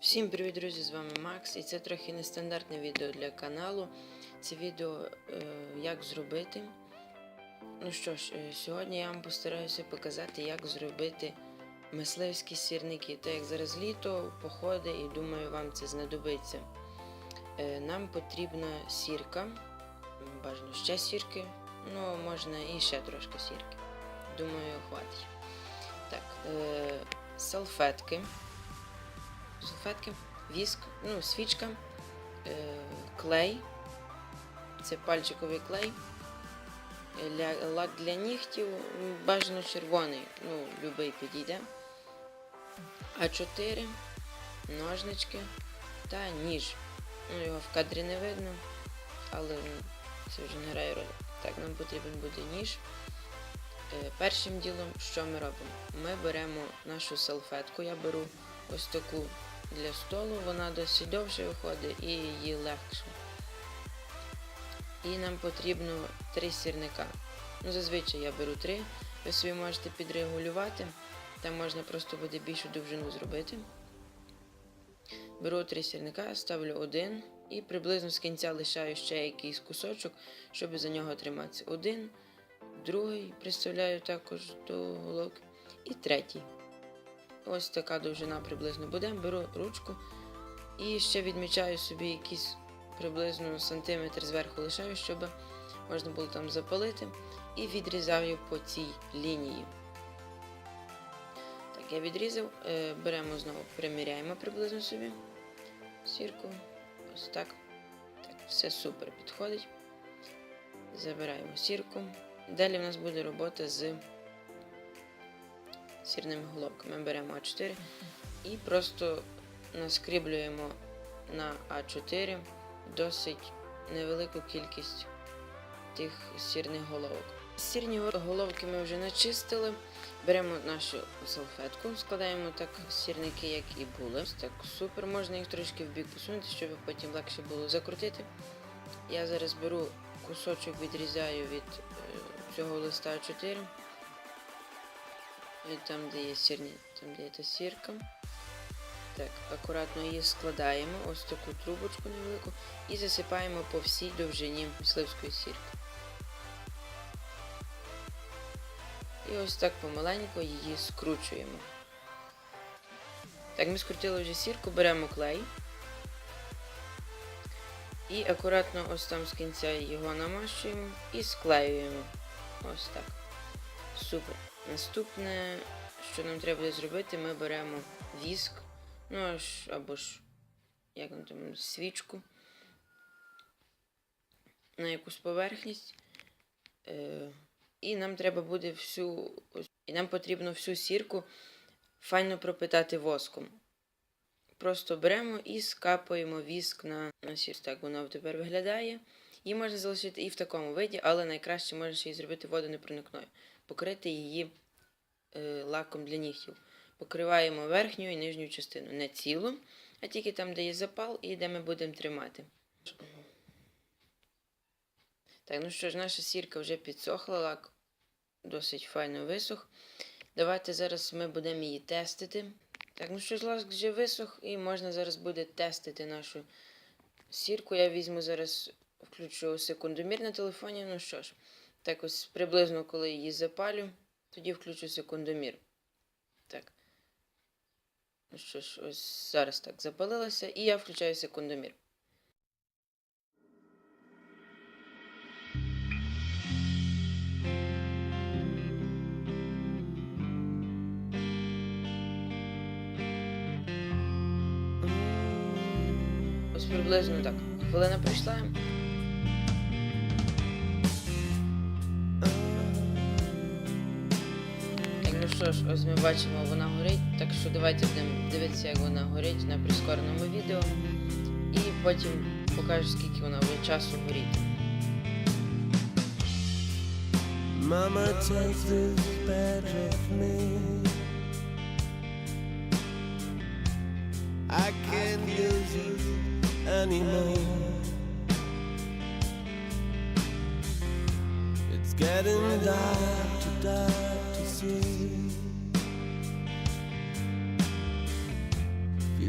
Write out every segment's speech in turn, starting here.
Всім привіт, друзі! З вами Макс, і це трохи нестандартне відео для каналу. Це відео е, як зробити. Ну що ж, е, сьогодні я вам постараюся показати, як зробити мисливські сірники. Так як зараз літо, походи, і думаю, вам це знадобиться. Е, нам потрібна сірка, бажано ще сірки, ну можна і ще трошки сірки. Думаю, хватить. Так, е, салфетки салфетки, віск, ну, свічка, е, клей, це пальчиковий клей, лак для нігтів, бажано червоний, ну, любий підійде. А4, ножнички та ніж. Ну, його в кадрі не видно, але ну, це вже не грає роль. Так, нам потрібен буде ніж. Е, Першим ділом, що ми робимо? Ми беремо нашу салфетку, я беру ось таку для столу, вона досить довше виходить і її легше. І нам потрібно три сірника. Ну, зазвичай я беру три, ви собі можете підрегулювати, там можна просто буде більшу довжину зробити. Беру три сірника, ставлю один і приблизно з кінця лишаю ще якийсь кусочок, щоб за нього триматися. Один, другий приставляю також до головки і третій. Ось така довжина приблизно буде. Беру ручку і ще відмічаю собі якийсь приблизно сантиметр зверху лишаю, щоб можна було там запалити. І відрізаю по цій лінії. Так, я відрізав, Е, беремо знову, приміряємо приблизно собі сірку. Ось так. Так, все супер підходить. Забираємо сірку. Далі в нас буде робота з сірними головками. Ми беремо А4 і просто наскріблюємо на А4 досить невелику кількість тих сірних головок. Сірні головки ми вже начистили. Беремо нашу салфетку, складаємо так сірники, як і були. Так супер, можна їх трошки в бік посунути, щоб потім легше було закрутити. Я зараз беру кусочок, відрізаю від е, цього листа 4. Там, де є сірні, там, де є та сірка. Так, акуратно її складаємо, ось таку трубочку невелику, і засипаємо по всій довжині мисливської сірки. І ось так помаленько її скручуємо. Так, ми скрутили вже сірку, беремо клей. І акуратно ось там з кінця його намащуємо і склеюємо. Ось так. Супер. Наступне, що нам треба буде зробити, ми беремо віск, ну аж або ж як нам там, свічку на якусь поверхність. Е, і нам треба буде всю. І нам потрібно всю сірку файно пропитати воском. Просто беремо і скапуємо віск на, на сірку. Так воно тепер виглядає. Її можна залишити і в такому виді, але найкраще можна ще її зробити водонепроникною. Покрити її е, лаком для нігтів. Покриваємо верхню і нижню частину. Не цілу, а тільки там, де є запал і де ми будемо тримати. Так, ну що ж, наша сірка вже підсохла, лак досить файно висох. Давайте зараз ми будемо її тестити. Так, ну що ж, лак вже висох, і можна зараз буде тестити нашу сірку. Я візьму зараз, включу секундомір на телефоні. Ну що ж, так ось приблизно, коли її запалю, тоді включу секундомір. Так. Ну що ж, ось зараз так запалилася, і я включаю секундомір. Ось приблизно так. Хвилина прийшла. Що ж, ось ми бачимо, вона горить. Так що давайте будемо дивитися, як вона горить на прискореному відео. І потім покажу, скільки вона вже часу горить. Mama, take this me. I can't use it anymore. It's getting dark, too dark to see.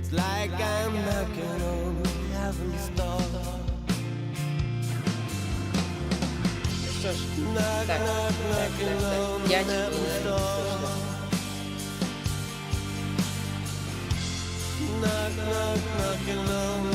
It's like I'm knocking on heaven's door. Cóż, tak, tak, tak, tak. Ja ci byłem Knock, knock, knocking on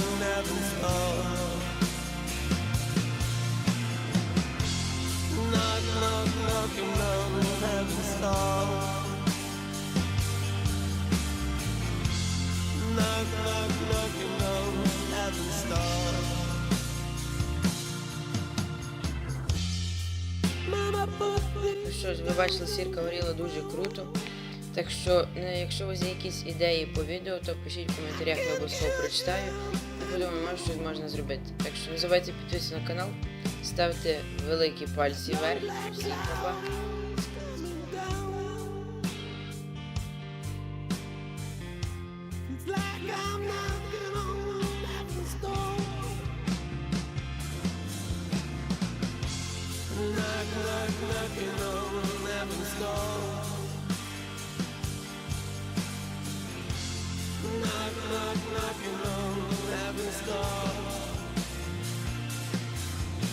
Ну що ж, ви бачили, сірка горіла дуже круто. Так що, е, якщо у вас є якісь ідеї по відео, то пишіть в коментарях, я обов'язково прочитаю. І подумаю, може щось можна зробити. Так що не забувайте підписатися на канал, ставте великі пальці вверх. Всім па-па.